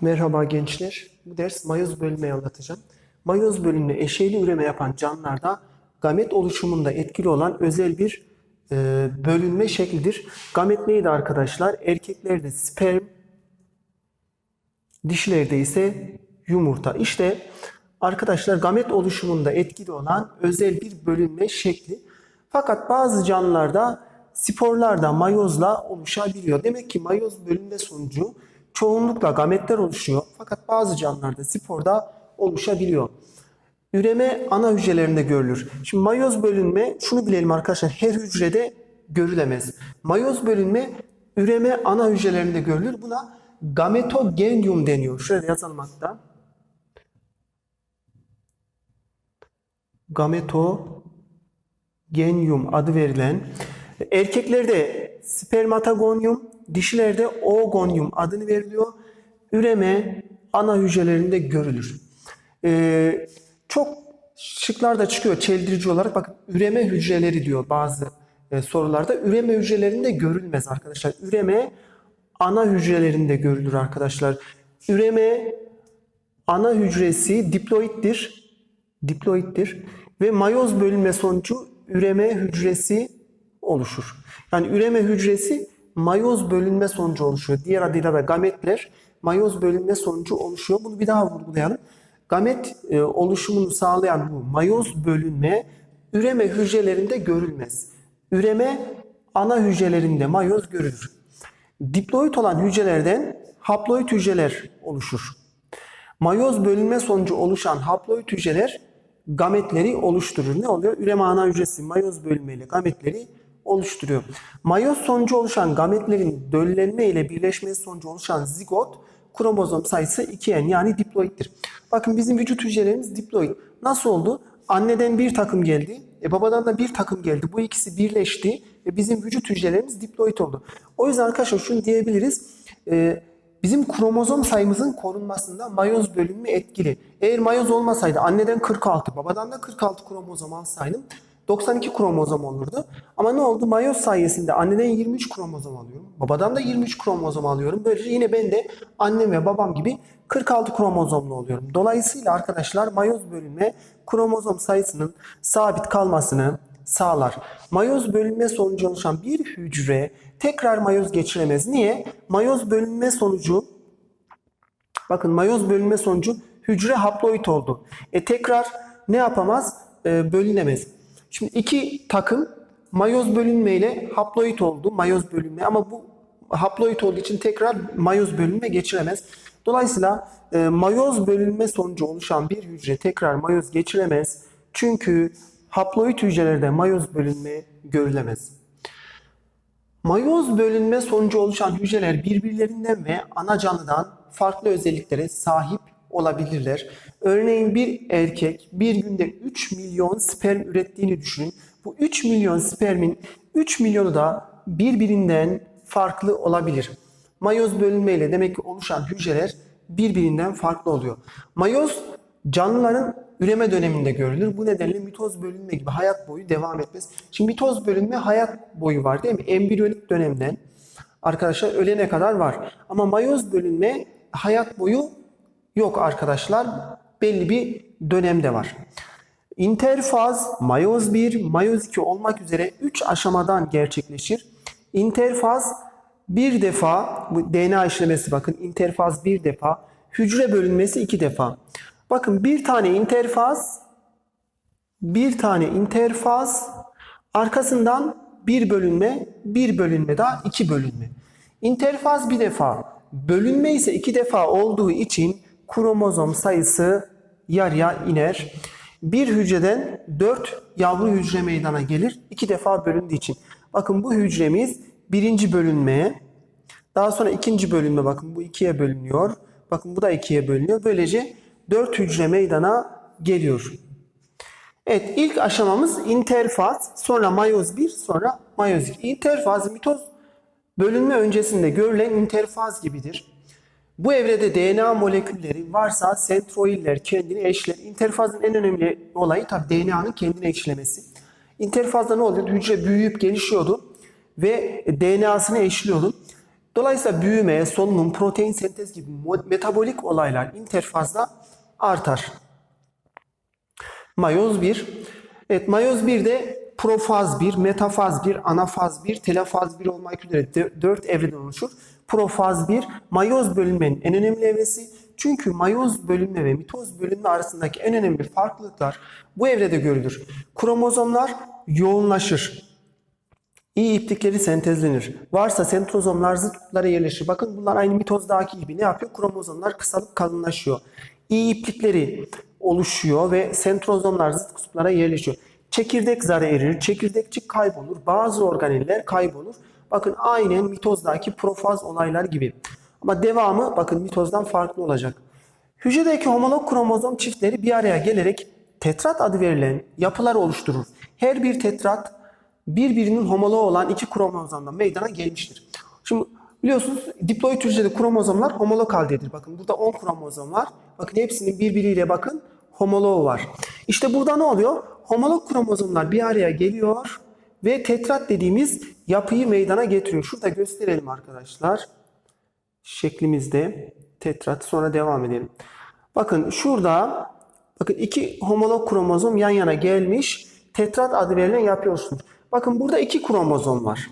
Merhaba gençler. Bu ders mayoz bölünmeyi anlatacağım. Mayoz bölünme eşeyli üreme yapan canlılarda gamet oluşumunda etkili olan özel bir e, bölünme şeklidir. Gamet neydi arkadaşlar? Erkeklerde sperm, dişilerde ise yumurta. İşte arkadaşlar gamet oluşumunda etkili olan özel bir bölünme şekli. Fakat bazı canlılarda sporlarda mayozla oluşabiliyor. Demek ki mayoz bölünme sonucu çoğunlukla gametler oluşuyor. Fakat bazı canlılarda sporda oluşabiliyor. Üreme ana hücrelerinde görülür. Şimdi mayoz bölünme şunu bilelim arkadaşlar her hücrede görülemez. Mayoz bölünme üreme ana hücrelerinde görülür. Buna gametogenium deniyor. Şurada yazalım hatta. Gametogenium adı verilen erkeklerde spermatogonium, dişilerde oogonium adını veriliyor. Üreme ana hücrelerinde görülür. Ee, çok şıklarda çıkıyor çeldirici olarak. Bakın üreme hücreleri diyor bazı e, sorularda. Üreme hücrelerinde görülmez arkadaşlar. Üreme ana hücrelerinde görülür arkadaşlar. Üreme ana hücresi diploittir. Diploittir. Ve mayoz bölünme sonucu üreme hücresi oluşur. Yani üreme hücresi mayoz bölünme sonucu oluşuyor. Diğer adıyla da gametler mayoz bölünme sonucu oluşuyor. Bunu bir daha vurgulayalım. Gamet e, oluşumunu sağlayan bu mayoz bölünme üreme hücrelerinde görülmez. Üreme ana hücrelerinde mayoz görülür. Diploid olan hücrelerden haploid hücreler oluşur. Mayoz bölünme sonucu oluşan haploid hücreler gametleri oluşturur. Ne oluyor? Üreme ana hücresi mayoz bölünmeyle gametleri oluşturuyor. Mayoz sonucu oluşan gametlerin döllenme ile birleşmesi sonucu oluşan zigot kromozom sayısı 2n yani diploiddir. Bakın bizim vücut hücrelerimiz diploid. Nasıl oldu? Anneden bir takım geldi. E babadan da bir takım geldi. Bu ikisi birleşti ve bizim vücut hücrelerimiz diploid oldu. O yüzden arkadaşlar şunu diyebiliriz. E, bizim kromozom sayımızın korunmasında mayoz bölünme etkili. Eğer mayoz olmasaydı anneden 46, babadan da 46 kromozom alsaydım 92 kromozom olurdu. Ama ne oldu? Mayoz sayesinde anneden 23 kromozom alıyorum. Babadan da 23 kromozom alıyorum. Böylece yine ben de annem ve babam gibi 46 kromozomlu oluyorum. Dolayısıyla arkadaşlar mayoz bölünme kromozom sayısının sabit kalmasını sağlar. Mayoz bölünme sonucu oluşan bir hücre tekrar mayoz geçiremez. Niye? Mayoz bölünme sonucu bakın mayoz bölünme sonucu hücre haploid oldu. E tekrar ne yapamaz? E, bölünemez. Şimdi iki takım mayoz bölünme ile haploid oldu. Mayoz bölünme ama bu haploid olduğu için tekrar mayoz bölünme geçiremez. Dolayısıyla e, mayoz bölünme sonucu oluşan bir hücre tekrar mayoz geçiremez. Çünkü haploid hücrelerde mayoz bölünme görülemez. Mayoz bölünme sonucu oluşan hücreler birbirlerinden ve ana canlıdan farklı özelliklere sahip olabilirler. Örneğin bir erkek bir günde 3 milyon sperm ürettiğini düşünün. Bu 3 milyon spermin 3 milyonu da birbirinden farklı olabilir. Mayoz bölünmeyle demek ki oluşan hücreler birbirinden farklı oluyor. Mayoz canlıların üreme döneminde görülür. Bu nedenle mitoz bölünme gibi hayat boyu devam etmez. Şimdi mitoz bölünme hayat boyu var değil mi? Embriyonik dönemden arkadaşlar ölene kadar var. Ama mayoz bölünme hayat boyu yok arkadaşlar. Belli bir dönemde var. İnterfaz mayoz 1, mayoz 2 olmak üzere 3 aşamadan gerçekleşir. İnterfaz bir defa, bu DNA işlemesi bakın interfaz bir defa, hücre bölünmesi iki defa. Bakın bir tane interfaz, bir tane interfaz, arkasından bir bölünme, bir bölünme daha iki bölünme. İnterfaz bir defa, bölünme ise iki defa olduğu için kromozom sayısı yarıya iner. Bir hücreden dört yavru hücre meydana gelir. iki defa bölündüğü için. Bakın bu hücremiz birinci bölünmeye, daha sonra ikinci bölünme bakın bu ikiye bölünüyor. Bakın bu da ikiye bölünüyor. Böylece dört hücre meydana geliyor. Evet ilk aşamamız interfaz, sonra mayoz 1, sonra mayoz 2. İnterfaz mitoz bölünme öncesinde görülen interfaz gibidir. Bu evrede DNA molekülleri varsa sentroiller kendini eşler. İnterfazın en önemli olayı tabii DNA'nın kendini eşlemesi. İnterfazda ne oluyordu? Hücre büyüyüp gelişiyordu ve DNA'sını eşliyordu. Dolayısıyla büyüme, solunum, protein sentez gibi metabolik olaylar interfazda artar. Mayoz 1. Evet mayoz 1'de profaz 1, metafaz 1, anafaz 1, telafaz 1 olmak üzere 4 evreden oluşur. Profaz 1, mayoz bölünmenin en önemli evresi. Çünkü mayoz bölünme ve mitoz bölünme arasındaki en önemli farklılıklar bu evrede görülür. Kromozomlar yoğunlaşır. İyi iplikleri sentezlenir. Varsa sentrozomlar zıt kutuplara yerleşir. Bakın bunlar aynı mitozdaki gibi ne yapıyor? Kromozomlar kısalıp kalınlaşıyor. İyi iplikleri oluşuyor ve sentrozomlar zıt kutuplara yerleşiyor. Çekirdek zarı erir, çekirdekçik kaybolur, bazı organeller kaybolur. Bakın aynen mitozdaki profaz olaylar gibi. Ama devamı bakın mitozdan farklı olacak. Hücredeki homolog kromozom çiftleri bir araya gelerek tetrat adı verilen yapılar oluşturur. Her bir tetrat birbirinin homoloğu olan iki kromozomdan meydana gelmiştir. Şimdi biliyorsunuz diploid hücrede kromozomlar homolog haldedir. Bakın burada 10 kromozom var. Bakın hepsinin birbiriyle bakın homoloğu var. İşte burada ne oluyor? Homolog kromozomlar bir araya geliyor ve tetrat dediğimiz yapıyı meydana getiriyor. Şurada gösterelim arkadaşlar. Şeklimizde tetrat sonra devam edelim. Bakın şurada bakın iki homolog kromozom yan yana gelmiş. Tetrat adı verilen yapıyorsunuz. Bakın burada iki kromozom var.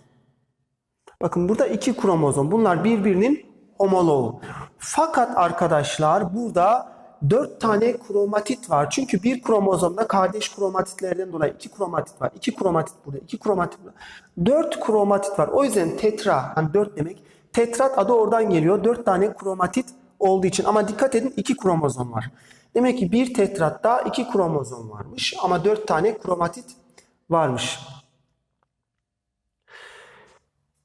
Bakın burada iki kromozom. Bunlar birbirinin homoloğu. Fakat arkadaşlar burada dört tane kromatit var. Çünkü bir kromozomda kardeş kromatitlerden dolayı iki kromatit var. İki kromatit burada, iki kromatit burada. Dört kromatit var. O yüzden tetra, hani dört demek. Tetrat adı oradan geliyor. Dört tane kromatit olduğu için. Ama dikkat edin iki kromozom var. Demek ki bir tetratta iki kromozom varmış. Ama dört tane kromatit varmış.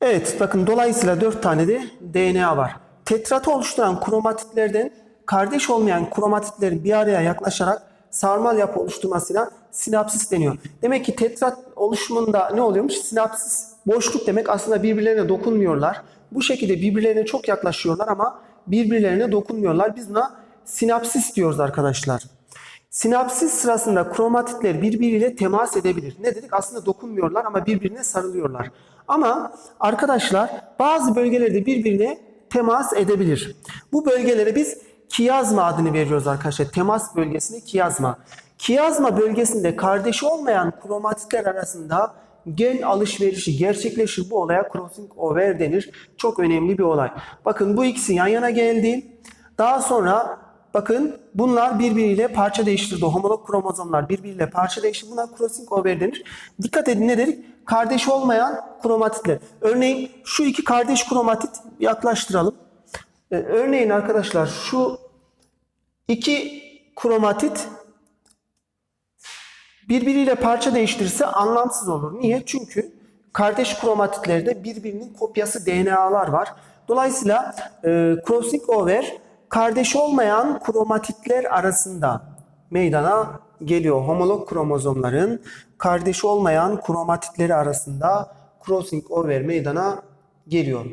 Evet bakın dolayısıyla 4 tane de DNA var. Tetratı oluşturan kromatitlerden kardeş olmayan kromatitlerin bir araya yaklaşarak sarmal yapı oluşturmasına sinapsis deniyor. Demek ki tetrat oluşumunda ne oluyormuş? Sinapsis boşluk demek aslında birbirlerine dokunmuyorlar. Bu şekilde birbirlerine çok yaklaşıyorlar ama birbirlerine dokunmuyorlar. Biz buna sinapsis diyoruz arkadaşlar. Sinapsis sırasında kromatitler birbiriyle temas edebilir. Ne dedik? Aslında dokunmuyorlar ama birbirine sarılıyorlar. Ama arkadaşlar bazı bölgelerde birbirine temas edebilir. Bu bölgelere biz kiyazma adını veriyoruz arkadaşlar. Temas bölgesine kiyazma. Kiyazma bölgesinde kardeşi olmayan kromatitler arasında gen alışverişi gerçekleşir. Bu olaya crossing over denir. Çok önemli bir olay. Bakın bu ikisi yan yana geldi. Daha sonra bakın bunlar birbiriyle parça değiştirdi. Homolog kromozomlar birbiriyle parça değiştirdi. Buna crossing over denir. Dikkat edin ne dedik? Kardeş olmayan kromatitler. Örneğin şu iki kardeş kromatit yaklaştıralım. Ee, örneğin arkadaşlar şu iki kromatit birbiriyle parça değiştirirse anlamsız olur. Niye? Çünkü kardeş kromatitlerde birbirinin kopyası DNA'lar var. Dolayısıyla e, crossing over kardeş olmayan kromatitler arasında meydana geliyor. Homolog kromozomların kardeş olmayan kromatitleri arasında crossing over meydana geliyor.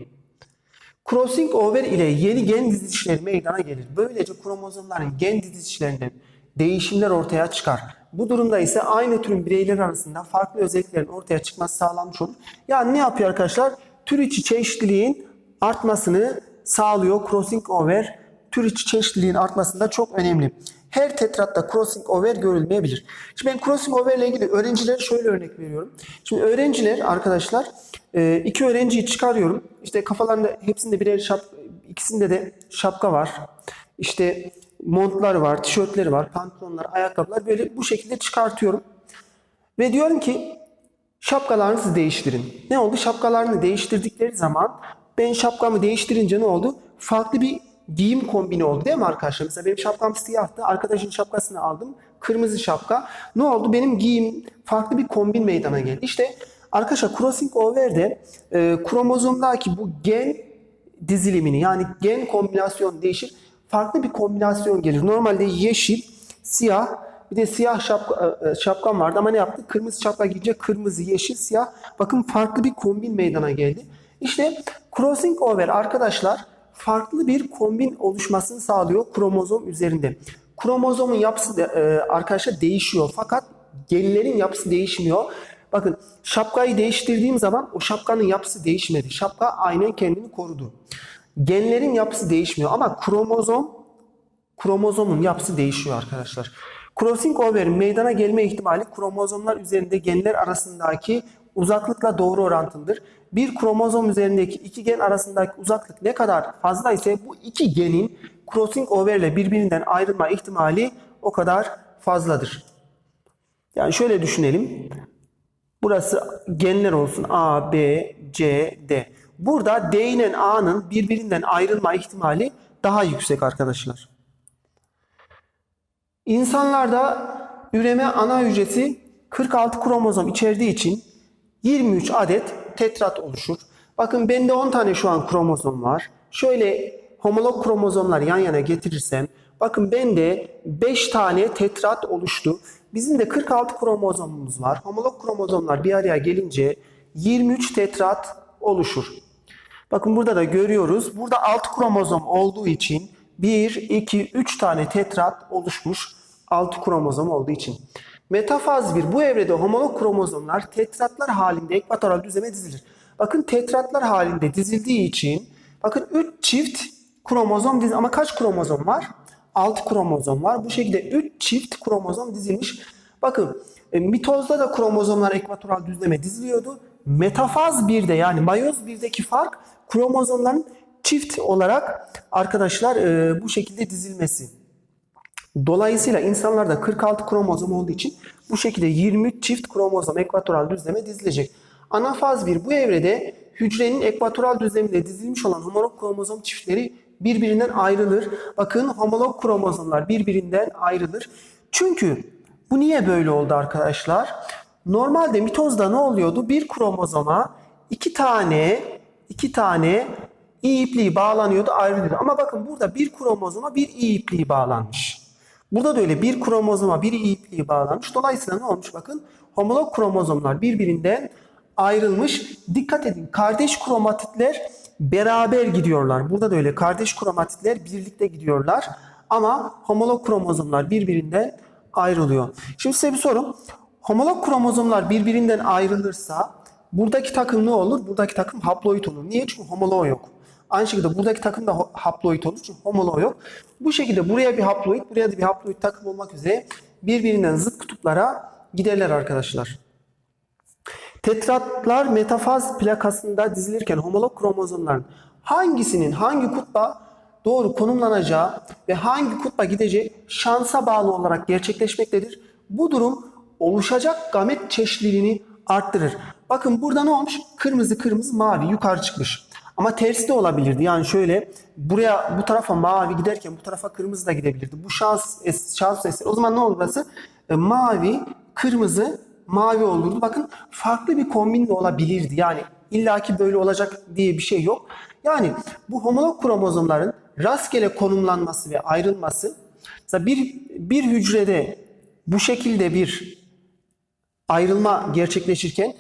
Crossing over ile yeni gen dizilişleri meydana gelir. Böylece kromozomların gen dizilişlerinde değişimler ortaya çıkar. Bu durumda ise aynı türün bireyler arasında farklı özelliklerin ortaya çıkması sağlanmış olur. Yani ne yapıyor arkadaşlar? Tür içi çeşitliliğin artmasını sağlıyor. Crossing over tür içi çeşitliliğin artmasında çok önemli. Her tetratta crossing over görülmeyebilir. Şimdi ben crossing over ile ilgili öğrencilere şöyle örnek veriyorum. Şimdi öğrenciler arkadaşlar e, iki öğrenciyi çıkarıyorum. İşte kafalarında hepsinde birer şap, ikisinde de şapka var. İşte montlar var, tişörtleri var, pantolonlar, ayakkabılar böyle bu şekilde çıkartıyorum. Ve diyorum ki şapkalarınızı değiştirin. Ne oldu? Şapkalarını değiştirdikleri zaman ben şapkamı değiştirince ne oldu? Farklı bir giyim kombini oldu değil mi arkadaşlar? Mesela benim şapkam siyahtı. Arkadaşın şapkasını aldım. Kırmızı şapka. Ne oldu? Benim giyim farklı bir kombin meydana geldi. İşte arkadaşlar crossing over'de e, kromozomdaki bu gen dizilimini yani gen kombinasyon değişir. Farklı bir kombinasyon gelir. Normalde yeşil, siyah bir de siyah şapka, e, şapkam vardı ama ne yaptı? Kırmızı şapka giyince kırmızı, yeşil, siyah. Bakın farklı bir kombin meydana geldi. İşte crossing over arkadaşlar farklı bir kombin oluşmasını sağlıyor kromozom üzerinde. Kromozomun yapısı da, e, arkadaşlar değişiyor fakat genlerin yapısı değişmiyor. Bakın şapkayı değiştirdiğim zaman o şapkanın yapısı değişmedi. Şapka aynen kendini korudu. Genlerin yapısı değişmiyor ama kromozom kromozomun yapısı değişiyor arkadaşlar. Crossing over'in meydana gelme ihtimali kromozomlar üzerinde genler arasındaki uzaklıkla doğru orantılıdır. Bir kromozom üzerindeki iki gen arasındaki uzaklık ne kadar fazla ise bu iki genin crossing over ile birbirinden ayrılma ihtimali o kadar fazladır. Yani şöyle düşünelim. Burası genler olsun A, B, C, D. Burada D ile A'nın birbirinden ayrılma ihtimali daha yüksek arkadaşlar. İnsanlarda üreme ana hücresi 46 kromozom içerdiği için 23 adet tetrat oluşur. Bakın bende 10 tane şu an kromozom var. Şöyle homolog kromozomlar yan yana getirirsem bakın bende 5 tane tetrat oluştu. Bizim de 46 kromozomumuz var. Homolog kromozomlar bir araya gelince 23 tetrat oluşur. Bakın burada da görüyoruz. Burada 6 kromozom olduğu için 1, 2, 3 tane tetrat oluşmuş 6 kromozom olduğu için. Metafaz 1 bu evrede homolog kromozomlar tetratlar halinde ekvatoral düzleme dizilir. Bakın tetratlar halinde dizildiği için bakın 3 çift kromozom dizi ama kaç kromozom var? 6 kromozom var. Bu şekilde 3 çift kromozom dizilmiş. Bakın e, mitozda da kromozomlar ekvatoral düzleme diziliyordu. Metafaz 1'de yani mayoz 1'deki fark kromozomların çift olarak arkadaşlar e, bu şekilde dizilmesi. Dolayısıyla insanlarda 46 kromozom olduğu için bu şekilde 23 çift kromozom ekvatoral düzleme dizilecek. Anafaz 1 bu evrede hücrenin ekvatoral düzleminde dizilmiş olan homolog kromozom çiftleri birbirinden ayrılır. Bakın homolog kromozomlar birbirinden ayrılır. Çünkü bu niye böyle oldu arkadaşlar? Normalde mitozda ne oluyordu? Bir kromozoma iki tane iki tane i ipliği bağlanıyordu ayrılıyordu. Ama bakın burada bir kromozoma bir i ipliği bağlanmış. Burada da öyle bir kromozoma bir i ipliği bağlanmış. Dolayısıyla ne olmuş bakın? Homolog kromozomlar birbirinden ayrılmış. Dikkat edin kardeş kromatitler beraber gidiyorlar. Burada da öyle kardeş kromatitler birlikte gidiyorlar. Ama homolog kromozomlar birbirinden ayrılıyor. Şimdi size bir soru. Homolog kromozomlar birbirinden ayrılırsa buradaki takım ne olur? Buradaki takım haploid olur. Niye? Çünkü homoloğu yok. Aynı şekilde buradaki takım da haploid olur. Çünkü homoloğu yok. Bu şekilde buraya bir haploid, buraya da bir haploid takım olmak üzere birbirinden zıt kutuplara giderler arkadaşlar. Tetratlar metafaz plakasında dizilirken homolog kromozomların hangisinin hangi kutba doğru konumlanacağı ve hangi kutba gideceği şansa bağlı olarak gerçekleşmektedir. Bu durum oluşacak gamet çeşitliliğini arttırır. Bakın burada ne olmuş? Kırmızı kırmızı mavi yukarı çıkmış. Ama tersi de olabilirdi. Yani şöyle buraya bu tarafa mavi giderken bu tarafa kırmızı da gidebilirdi. Bu şans şans eseri. O zaman ne olur burası? E, mavi, kırmızı, mavi olurdu. Bakın farklı bir kombin de olabilirdi. Yani illaki böyle olacak diye bir şey yok. Yani bu homolog kromozomların rastgele konumlanması ve ayrılması mesela bir bir hücrede bu şekilde bir ayrılma gerçekleşirken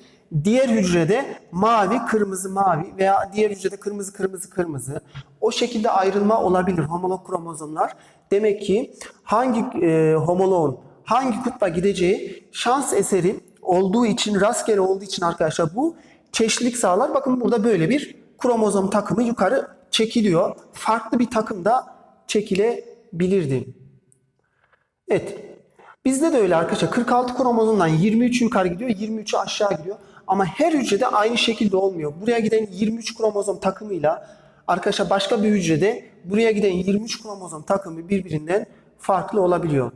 diğer hücrede mavi kırmızı mavi veya diğer hücrede kırmızı kırmızı kırmızı o şekilde ayrılma olabilir homolog kromozomlar. Demek ki hangi e, homoloğun hangi kutba gideceği şans eseri olduğu için rastgele olduğu için arkadaşlar bu çeşitlilik sağlar. Bakın burada böyle bir kromozom takımı yukarı çekiliyor. Farklı bir takım da çekilebilirdi. Evet. Bizde de öyle arkadaşlar. 46 kromozomdan 23 yukarı gidiyor, 23'ü aşağı gidiyor. Ama her hücrede aynı şekilde olmuyor. Buraya giden 23 kromozom takımıyla arkadaşlar başka bir hücrede buraya giden 23 kromozom takımı birbirinden farklı olabiliyor.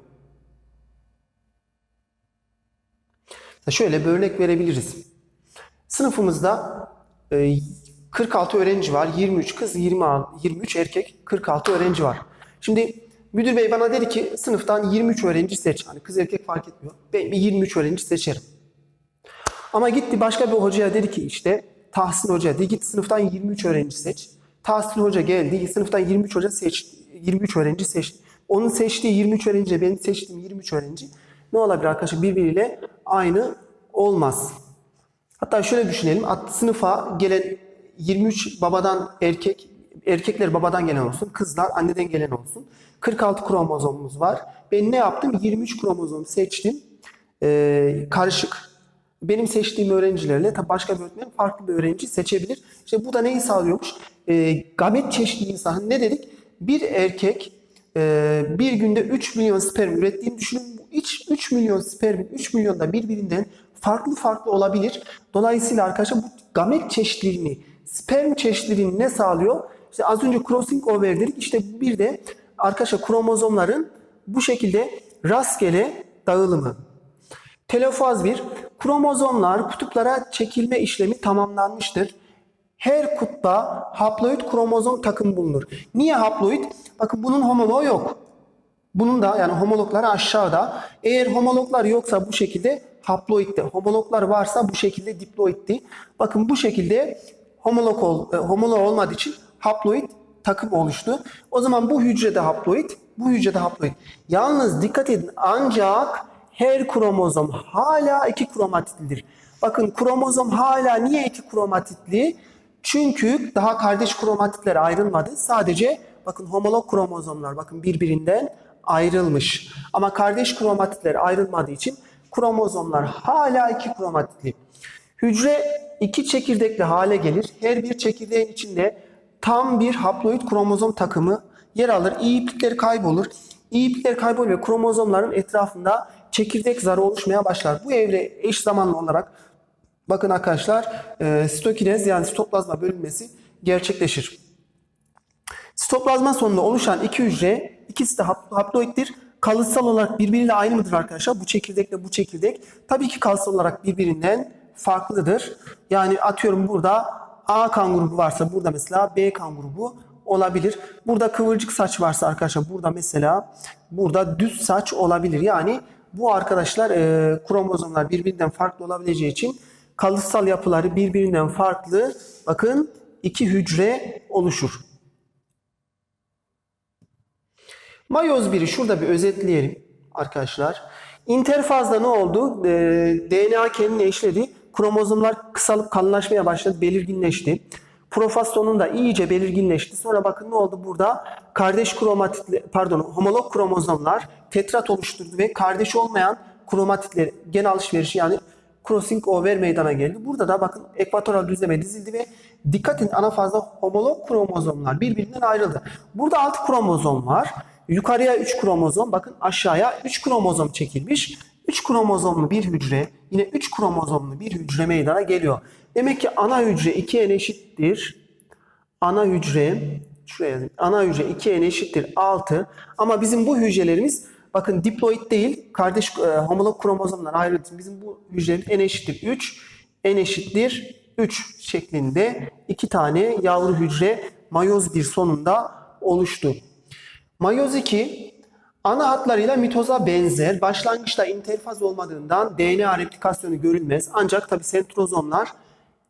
Şöyle bir örnek verebiliriz. Sınıfımızda e, 46 öğrenci var. 23 kız, 20, 23 erkek, 46 öğrenci var. Şimdi müdür bey bana dedi ki sınıftan 23 öğrenci seç. Hani kız erkek fark etmiyor. Ben bir 23 öğrenci seçerim. Ama gitti başka bir hocaya dedi ki işte Tahsin Hoca dedi git sınıftan 23 öğrenci seç. Tahsin Hoca geldi sınıftan 23 hoca seç 23 öğrenci seç. Onun seçtiği 23 öğrenci benim seçtiğim 23 öğrenci ne olabilir arkadaşlar birbiriyle aynı olmaz. Hatta şöyle düşünelim at- sınıfa gelen 23 babadan erkek erkekler babadan gelen olsun kızlar anneden gelen olsun. 46 kromozomumuz var. Ben ne yaptım? 23 kromozom seçtim. Ee, karışık benim seçtiğim öğrencilerle tabii başka bir öğretmen farklı bir öğrenci seçebilir. İşte bu da neyi sağlıyormuş? E, gamet çeşitliliği sağ. Ne dedik? Bir erkek e, bir günde 3 milyon sperm ürettiğini düşünün. Bu iç 3 milyon spermin 3 milyon da birbirinden farklı farklı olabilir. Dolayısıyla arkadaşlar bu gamet çeşitliliğini, sperm çeşitliliğini ne sağlıyor? İşte az önce crossing over dedik. İşte bir de arkadaşlar kromozomların bu şekilde rastgele dağılımı. Telofaz 1. Kromozomlar kutuplara çekilme işlemi tamamlanmıştır. Her kutupta haploid kromozom takım bulunur. Niye haploid? Bakın bunun homoloğu yok. Bunun da yani homologları aşağıda. Eğer homologlar yoksa bu şekilde haploidti. Homologlar varsa bu şekilde diploidti. Bakın bu şekilde homolog, ol, e, homolog olmadığı için haploid takım oluştu. O zaman bu hücrede haploid, bu hücrede haploid. Yalnız dikkat edin ancak her kromozom hala iki kromatitlidir. Bakın kromozom hala niye iki kromatitli? Çünkü daha kardeş kromatitler ayrılmadı. Sadece bakın homolog kromozomlar bakın birbirinden ayrılmış. Ama kardeş kromatitler ayrılmadığı için kromozomlar hala iki kromatitli. Hücre iki çekirdekli hale gelir. Her bir çekirdeğin içinde tam bir haploid kromozom takımı yer alır. İyi iplikleri kaybolur. İyi iplikler kaybolur ve kromozomların etrafında çekirdek zarı oluşmaya başlar. Bu evre eş zamanlı olarak bakın arkadaşlar e, sitokinez yani sitoplazma bölünmesi gerçekleşir. Sitoplazma sonunda oluşan iki hücre ikisi de hap- haploiddir. Kalıtsal olarak birbiriyle aynı mıdır arkadaşlar? Bu çekirdekle bu çekirdek tabii ki kalıtsal olarak birbirinden farklıdır. Yani atıyorum burada A kan grubu varsa burada mesela B kan grubu olabilir. Burada kıvırcık saç varsa arkadaşlar burada mesela burada düz saç olabilir. Yani bu arkadaşlar e, kromozomlar birbirinden farklı olabileceği için kalıtsal yapıları birbirinden farklı bakın iki hücre oluşur. Mayoz 1'i şurada bir özetleyelim arkadaşlar. İnterfazda ne oldu? Ee, DNA kendini eşledi. Kromozomlar kısalıp kalınlaşmaya başladı, belirginleşti. Profaz sonunda iyice belirginleşti. Sonra bakın ne oldu burada? Kardeş kromatitli, pardon, homolog kromozomlar tetrat oluşturdu ve kardeş olmayan kromatitler gen alışverişi yani crossing over meydana geldi. Burada da bakın ekvatoral düzleme dizildi ve dikkat edin ana fazda homolog kromozomlar birbirinden ayrıldı. Burada 6 kromozom var. Yukarıya 3 kromozom, bakın aşağıya 3 kromozom çekilmiş. 3 kromozomlu bir hücre, yine 3 kromozomlu bir hücre meydana geliyor. Demek ki ana hücre 2n eşittir. Ana hücre, şuraya yazayım. Ana hücre 2n eşittir 6. Ama bizim bu hücrelerimiz bakın diploid değil, kardeş e, homolog kromozomdan için bizim bu hücrelerimiz n eşittir 3, n eşittir 3 şeklinde iki tane yavru hücre mayoz bir sonunda oluştu. Mayoz 2 ana hatlarıyla mitoza benzer. Başlangıçta interfaz olmadığından DNA replikasyonu görülmez. Ancak tabi sentrozomlar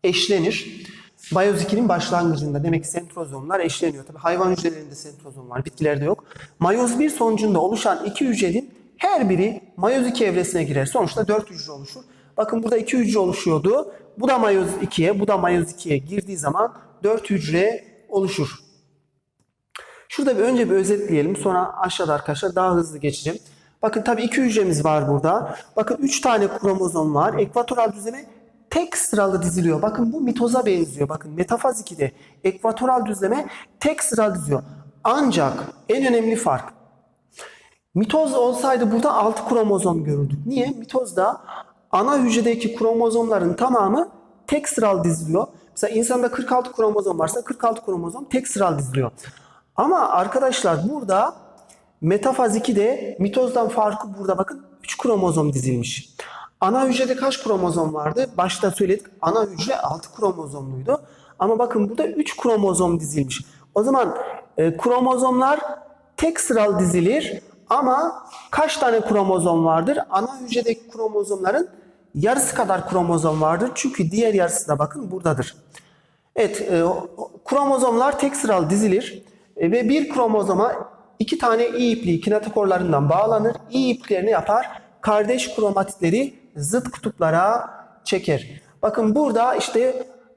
eşlenir. Mayoz 2'nin başlangıcında demek ki sentrozomlar eşleniyor. Tabi hayvan hücrelerinde sentrozom var, bitkilerde yok. Mayoz 1 sonucunda oluşan iki hücrenin her biri mayoz 2 evresine girer. Sonuçta 4 hücre oluşur. Bakın burada 2 hücre oluşuyordu. Bu da mayoz 2'ye, bu da mayoz 2'ye girdiği zaman 4 hücre oluşur. Şurada bir önce bir özetleyelim. Sonra aşağıda arkadaşlar daha hızlı geçeceğim. Bakın tabii iki hücremiz var burada. Bakın üç tane kromozom var. Ekvatoral düzleme tek sıralı diziliyor. Bakın bu mitoza benziyor. Bakın metafaz 2'de ekvatoral düzleme tek sıralı diziliyor. Ancak en önemli fark Mitoz olsaydı burada 6 kromozom görürdük. Niye? Mitozda ana hücredeki kromozomların tamamı tek sıralı diziliyor. Mesela insanda 46 kromozom varsa 46 kromozom tek sıralı diziliyor. Ama arkadaşlar burada metafaz 2'de mitozdan farkı burada bakın 3 kromozom dizilmiş. Ana hücrede kaç kromozom vardı? Başta söyledik. Ana hücre 6 kromozomluydu. Ama bakın burada 3 kromozom dizilmiş. O zaman e, kromozomlar tek sıralı dizilir ama kaç tane kromozom vardır? Ana hücredeki kromozomların yarısı kadar kromozom vardır. Çünkü diğer yarısı da bakın buradadır. Evet, e, kromozomlar tek sıralı dizilir e, ve bir kromozoma iki tane iyi ipliği kinetokorlarından bağlanır. İyi ipliklerini yapar. Kardeş kromatitleri zıt kutuplara çeker. Bakın burada işte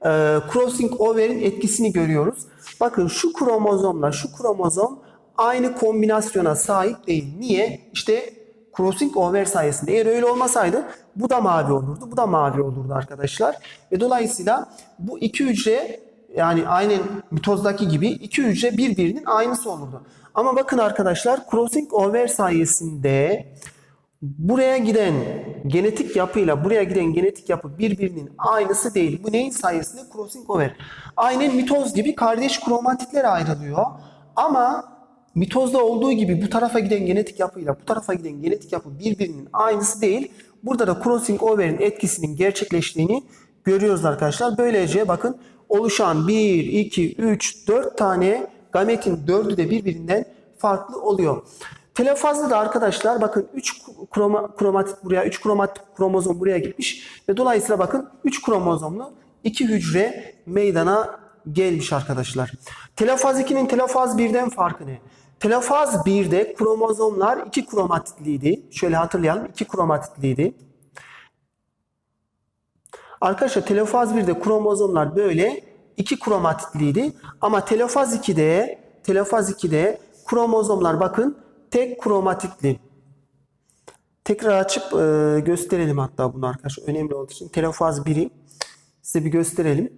e, crossing over'in etkisini görüyoruz. Bakın şu kromozomla şu kromozom aynı kombinasyona sahip değil. Niye? İşte crossing over sayesinde. Eğer öyle olmasaydı bu da mavi olurdu. Bu da mavi olurdu arkadaşlar. Ve dolayısıyla bu iki hücre yani aynen mitozdaki gibi iki hücre birbirinin aynısı olurdu. Ama bakın arkadaşlar crossing over sayesinde buraya giden genetik yapıyla buraya giden genetik yapı birbirinin aynısı değil. Bu neyin sayesinde? Crossing over. Aynen mitoz gibi kardeş kromatitler ayrılıyor. Ama mitozda olduğu gibi bu tarafa giden genetik yapıyla bu tarafa giden genetik yapı birbirinin aynısı değil. Burada da crossing over'in etkisinin gerçekleştiğini görüyoruz arkadaşlar. Böylece bakın oluşan 1, 2, 3, 4 tane gametin 4'ü de birbirinden farklı oluyor. Telofazda da arkadaşlar bakın 3 kroma, kromatit buraya 3 kromatik kromozom buraya gitmiş ve dolayısıyla bakın 3 kromozomlu 2 hücre meydana gelmiş arkadaşlar. Telofaz 2'nin telofaz 1'den farkı ne? Telofaz 1'de kromozomlar 2 kromatitliydi. Şöyle hatırlayalım 2 kromatitliydi. Arkadaşlar telofaz 1'de kromozomlar böyle iki kromatitliydi. Ama telofaz 2'de telofaz 2'de kromozomlar bakın tek kromatitli. Tekrar açıp e, gösterelim hatta bunu arkadaşlar. Önemli olduğu için telofaz 1'i size bir gösterelim.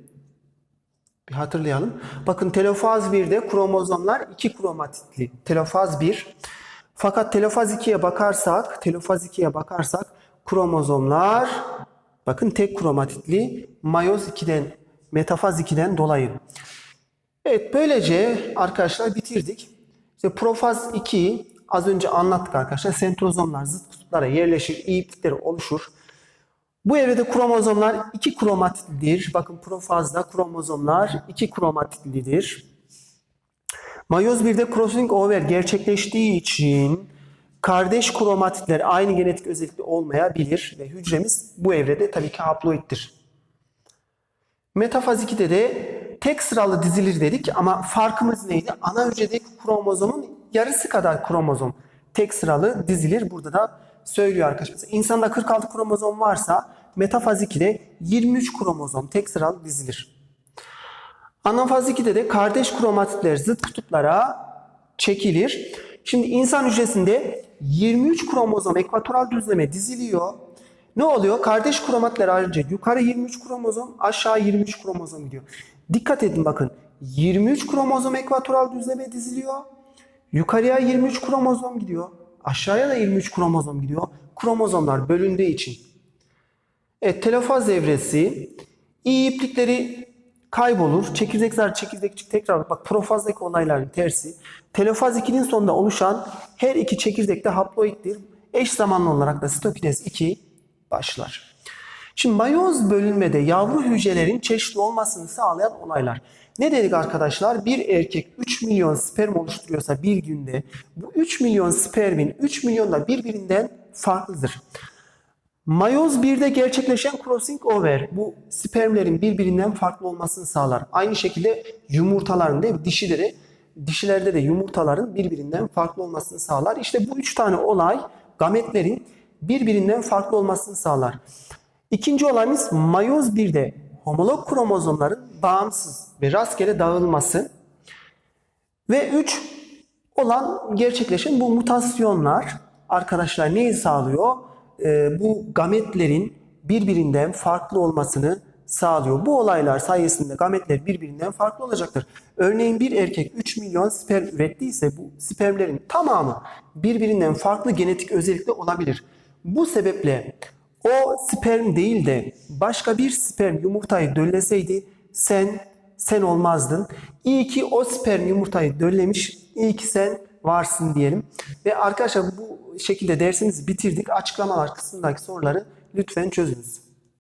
Bir hatırlayalım. Bakın telofaz 1'de kromozomlar iki kromatitli. Telofaz 1. Fakat telofaz 2'ye bakarsak, telofaz 2'ye bakarsak kromozomlar bakın tek kromatitli mayoz 2'den, metafaz 2'den dolayı. Evet böylece arkadaşlar bitirdik. İşte profaz 2 az önce anlattık arkadaşlar. Sentrozomlar zıt kutuplara yerleşir, iyiplikleri oluşur. Bu evrede kromozomlar iki kromatitlidir. Bakın profazda kromozomlar iki kromatitlidir. Mayoz 1'de crossing over gerçekleştiği için kardeş kromatitler aynı genetik özellikli olmayabilir ve hücremiz bu evrede tabii ki haploittir. Metafaz 2'de de tek sıralı dizilir dedik ama farkımız neydi? Ana hücredeki kromozomun yarısı kadar kromozom tek sıralı dizilir. Burada da söylüyor arkadaşlar. İnsanda 46 kromozom varsa metafaz 2'de 23 kromozom tek sıralı dizilir. Anafaz 2'de de kardeş kromatitler zıt kutuplara çekilir. Şimdi insan hücresinde 23 kromozom ekvatoral düzleme diziliyor. Ne oluyor? Kardeş kromatitler ayrıca yukarı 23 kromozom, aşağı 23 kromozom gidiyor. Dikkat edin bakın. 23 kromozom ekvatoral düzleme diziliyor. Yukarıya 23 kromozom gidiyor. Aşağıya da 23 kromozom gidiyor. Kromozomlar bölündüğü için. Evet, telofaz evresi iyi iplikleri kaybolur. Çekirdek zar çekirdekçik tekrar bak profazdaki olayların tersi. Telofaz 2'nin sonunda oluşan her iki çekirdek de haploittir. Eş zamanlı olarak da sitokinez 2 başlar. Şimdi mayoz bölünmede yavru hücrelerin çeşitli olmasını sağlayan olaylar. Ne dedik arkadaşlar? Bir erkek 3 milyon sperm oluşturuyorsa bir günde bu 3 milyon spermin 3 milyon da birbirinden farklıdır. Mayoz 1'de gerçekleşen crossing over bu spermlerin birbirinden farklı olmasını sağlar. Aynı şekilde yumurtaların değil mi? Dişileri, dişilerde de yumurtaların birbirinden farklı olmasını sağlar. İşte bu üç tane olay gametlerin birbirinden farklı olmasını sağlar. İkinci olayımız mayoz 1'de homolog kromozomların bağımsız ve rastgele dağılması. Ve 3 olan gerçekleşen bu mutasyonlar arkadaşlar neyi sağlıyor? Ee, bu gametlerin birbirinden farklı olmasını sağlıyor. Bu olaylar sayesinde gametler birbirinden farklı olacaktır. Örneğin bir erkek 3 milyon sperm ürettiyse bu spermlerin tamamı birbirinden farklı genetik özellikle olabilir. Bu sebeple o sperm değil de başka bir sperm yumurtayı dölleseydi sen sen olmazdın. İyi ki o sperm yumurtayı döllemiş. İyi ki sen varsın diyelim. Ve arkadaşlar bu şekilde dersimizi bitirdik. Açıklamalar kısmındaki soruları lütfen çözünüz.